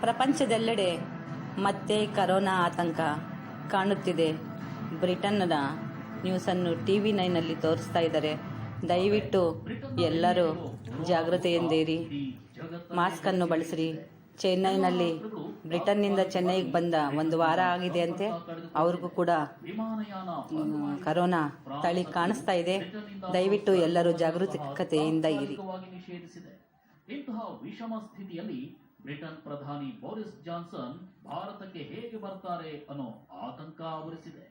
ಪ್ರಪಂಚದೆಲ್ಲೆಡೆ ಮತ್ತೆ ಕರೋನಾ ಆತಂಕ ಕಾಣುತ್ತಿದೆ. ಬ್ರಿಟನ್ನ ನ್ಯೂಸನ್ನು ಟಿ ವಿ ನೈನಲ್ಲಿ ತೋರಿಸ್ತಾ ಇದ್ದಾರೆ. ದಯವಿಟ್ಟು ಎಲ್ಲರೂ ಜಾಗೃತೆಯಿಂದಿರಿ ಮಾಸ್ಕನ್ನು ಬಳಸಿರಿ. ಚೆನ್ನೈನಲ್ಲಿ ಬ್ರಿಟನ್ನಿಂದ ಚೆನ್ನೈಗೆ ಬಂದ ಒಂದು ವಾರ ಆಗಿದೆ ಅಂತೆ. ಅವ್ರಿಗೂ ಕೂಡ ಕರೋನಾ ತಳಿ ಕಾಣಿಸ್ತಾ ಇದೆ. ದಯವಿಟ್ಟು ಎಲ್ಲರೂ ಜಾಗೃತಿಕತೆಯಿಂದ ಇರಿ. ಬ್ರಿಟನ್ ಪ್ರಧಾನಿ ಬೋರಿಸ್ ಜಾನ್ಸನ್ ಭಾರತಕ್ಕೆ ಹೇಗೆ ಬರ್ತಾರೆ ಅನ್ನೋ ಆತಂಕ ಆವರಿಸಿದೆ.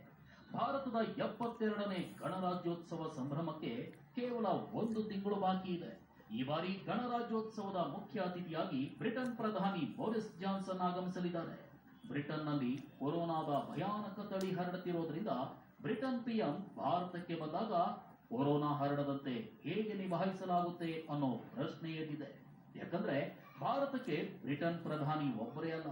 ಭಾರತದ ಎಪ್ಪತ್ತೆರಡನೇ ಗಣರಾಜ್ಯೋತ್ಸವ ಸಂಭ್ರಮಕ್ಕೆ ಕೇವಲ ಒಂದು ತಿಂಗಳು ಬಾಕಿ ಇದೆ. ಈ ಬಾರಿ ಗಣರಾಜ್ಯೋತ್ಸವದ ಮುಖ್ಯ ಅತಿಥಿಯಾಗಿ ಬ್ರಿಟನ್ ಪ್ರಧಾನಿ ಬೋರಿಸ್ ಜಾನ್ಸನ್ ಆಗಮಿಸಲಿದ್ದಾರೆ. ಬ್ರಿಟನ್ನಲ್ಲಿ ಕೊರೋನಾದ ಭಯಾನಕ ತಳಿ ಹರಡುತ್ತಿರೋದ್ರಿಂದ ಬ್ರಿಟನ್ ಪಿಎಂ ಭಾರತಕ್ಕೆ ಬಂದಾಗ ಕೊರೋನಾ ಹರಡದಂತೆ ಹೇಗೆ ನಿಭಾಯಿಸಲಾಗುತ್ತೆ ಅನ್ನೋ ಪ್ರಶ್ನೆ ಎದ್ದಿದೆ ಯಾಕಂದ್ರೆ ಭಾರತಕ್ಕೆ ಬ್ರಿಟನ್ ಪ್ರಧಾನಿ ಒಬ್ಬರೇ ಅಲ್ಲ,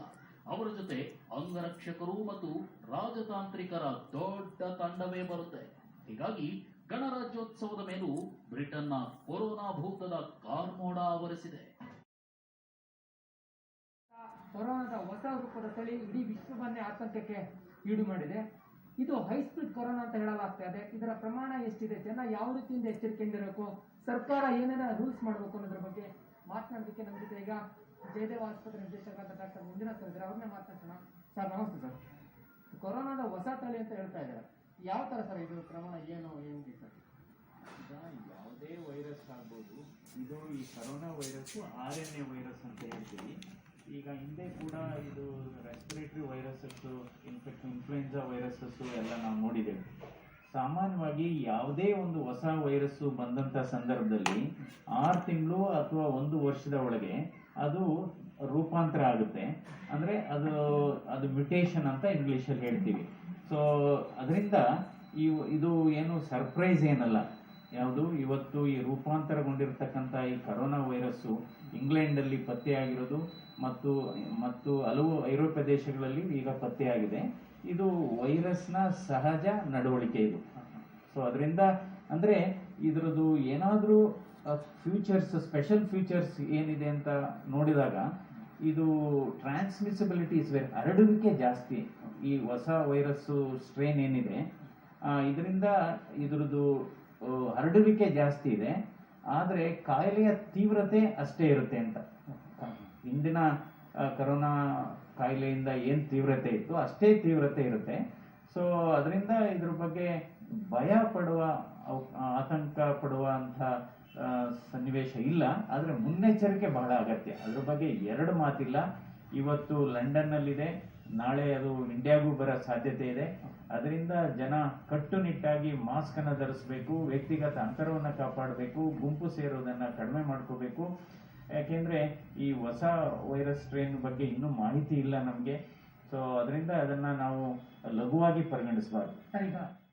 ಅವರ ಜೊತೆ ಅಂಗರಕ್ಷಕರು ಮತ್ತು ರಾಜತಾಂತ್ರಿಕರ ದೊಡ್ಡ ತಂಡವೇ ಬರುತ್ತೆ. ಹೀಗಾಗಿ ಗಣರಾಜ್ಯೋತ್ಸವದ ಮೇಲೂ ಬ್ರಿಟನ್ನ ಕೊರೋನಾ ಭೂತದ ಕಾರ್ಮೋಡ ಆವರಿಸಿದೆ. ಕೊರೋನಾದ ಹೊಸ ರೂಪದ ತಳಿ ಇಡೀ ವಿಶ್ವವನ್ನೇ ಆತಂಕಕ್ಕೆ ಈಡು ಮಾಡಿದೆ. ಇದು ಹೈ ಸ್ಪೀಡ್ ಕೊರೋನಾ ಅಂತ ಹೇಳಲಾಗ್ತಾ ಇದೆ. ಇದರ ಪ್ರಮಾಣ ಎಷ್ಟಿದೆ, ಜನ ಯಾವ ರೀತಿಯಿಂದ ಎಚ್ಚರಿಕೆಯಿಂದ ಇರಬೇಕು ಸರ್ಕಾರ ಏನೇನ ರೂಲ್ಸ್ ಮಾಡಬೇಕು ಅನ್ನೋದ್ರ ಬಗ್ಗೆ ಮಾತನಾಡೋದಕ್ಕೆ ನಮ್ಮ ಜೊತೆ ಈಗ ಜಯದೇವ ಆಸ್ಪತ್ರೆ ನಿರ್ದೇಶಕರಾದ ಡಾಕ್ಟರ್ ಮಂಜುನಾಥ್ ಇದ್ದಾರೆ ಅವ್ರನ್ನೇ ಮಾತನಾಡ್ಸೋಣ. ಸರ್, ನಮಸ್ತೆ ಸರ್. ಕೊರೋನಾದ ಹೊಸ ತಲೆ ಅಂತ ಹೇಳ್ತಾ ಇದ್ದಾರೆ. ಯಾವ ಥರ ಸರ್ ಇದು ಕ್ರಮ ಏನು ಏನಿದೆ ಸರ್? ಈಗ ಯಾವುದೇ ವೈರಸ್ ಆಗ್ಬೋದು, ಇದು ಈ corona virus R N A virus ಅಂತ ಹೇಳ್ತೀವಿ. ಈಗ ಹಿಂದೆ ಕೂಡ ಇದು respiratory viruses infect influenza viruses ಎಲ್ಲ ನಾವು ನೋಡಿದ್ದೇವೆ. ಸಾಮಾನ್ಯವಾಗಿ ಯಾವುದೇ ಒಂದು ಹೊಸ ವೈರಸ್ಸು ಬಂದಂಥ ಸಂದರ್ಭದಲ್ಲಿ ಆರು ತಿಂಗಳು ಅಥವಾ ಒಂದು ವರ್ಷದ ಒಳಗೆ ಅದು ರೂಪಾಂತರ ಆಗುತ್ತೆ. ಅಂದರೆ ಅದು ಅದು ಮ್ಯುಟೇಷನ್ ಅಂತ ಇಂಗ್ಲೀಷಲ್ಲಿ ಹೇಳ್ತೀವಿ. ಸೊ ಅದರಿಂದ ಈ ಇದು ಏನು ಸರ್ಪ್ರೈಸ್ ಏನಲ್ಲ. ಯಾವುದು? ಇವತ್ತು ಈ ರೂಪಾಂತರಗೊಂಡಿರ್ತಕ್ಕಂಥ ಈ ಕರೋನಾ ವೈರಸ್ಸು ಇಂಗ್ಲೆಂಡಲ್ಲಿ ಪತ್ತೆಯಾಗಿರೋದು ಮತ್ತು ಮತ್ತು ಹಲವು ಐರೋಪ್ಯ ದೇಶಗಳಲ್ಲಿ ಈಗ ಪತ್ತೆಯಾಗಿದೆ. ಇದು ವೈರಸ್ನ ಸಹಜ ನಡವಳಿಕೆ ಇದು. ಸೊ ಅದರಿಂದ ಅಂದರೆ ಇದರದ್ದು ಏನಾದರೂ ಫ್ಯೂಚರ್ಸ್ ಸ್ಪೆಷಲ್ ಫ್ಯೂಚರ್ಸ್ ಏನಿದೆ ಅಂತ ನೋಡಿದಾಗ ಇದು ಟ್ರಾನ್ಸ್ಮಿಸಿಬಿಲಿಟಿ ಇಸ್ ವೆರಿ ಹರಡುವಿಕೆ ಜಾಸ್ತಿ ಈ ಹೊಸ ವೈರಸ್ಸು ಸ್ಟ್ರೇನ್ ಏನಿದೆ ಇದರಿಂದ ಇದರದ್ದು ಹರಡುವಿಕೆ ಜಾಸ್ತಿ ಇದೆ. ಆದರೆ ಕಾಯಿಲೆಯ ತೀವ್ರತೆ ಅಷ್ಟೇ ಇರುತ್ತೆ ಅಂತ. ಹಿಂದಿನ ಕರೋನಾ ಕಾಯಿಲೆಯಿಂದ ಏನು ತೀವ್ರತೆ ಇತ್ತು ಅಷ್ಟೇ ತೀವ್ರತೆ ಇರುತ್ತೆ. ಸೊ ಅದರಿಂದ ಇದ್ರ ಬಗ್ಗೆ ಭಯ ಪಡುವ ಆತಂಕ ಪಡುವಂಥ ಆ, ಸನ್ನಿವೇಶ ಇಲ್ಲ. ಆದರೆ ಮುನ್ನೆಚ್ಚರಿಕೆ ಬಹಳ ಅಗತ್ಯ. ಅದ್ರ ಬಗ್ಗೆ ಎರಡು ಮಾತಿಲ್ಲ. ಇವತ್ತು ಲಂಡನ್ನಲ್ಲಿದೆ. ನಾಳೆ ಅದು ಇಂಡಿಯಾಗೂ ಬರೋ ಸಾಧ್ಯತೆ ಇದೆ. ಅದರಿಂದ ಜನ ಕಟ್ಟುನಿಟ್ಟಾಗಿ ಮಾಸ್ಕ್ ಅನ್ನು ಧರಿಸಬೇಕು ವ್ಯಕ್ತಿಗತ ಅಂತರವನ್ನು ಕಾಪಾಡಬೇಕು ಗುಂಪು ಸೇರೋದನ್ನ ಕಡಿಮೆ ಮಾಡ್ಕೋಬೇಕು. ಯಾಕೆಂದ್ರೆ ಈ ಹೊಸ ವೈರಸ್ ಸ್ಟ್ರೈನ್ ಬಗ್ಗೆ ಇನ್ನೂ ಮಾಹಿತಿ ಇಲ್ಲ ನಮಗೆ. ಸೊ ಅದರಿಂದ ಅದನ್ನ ನಾವು ಲಘುವಾಗಿ ಪರಿಗಣಿಸಬಾರ್ದು.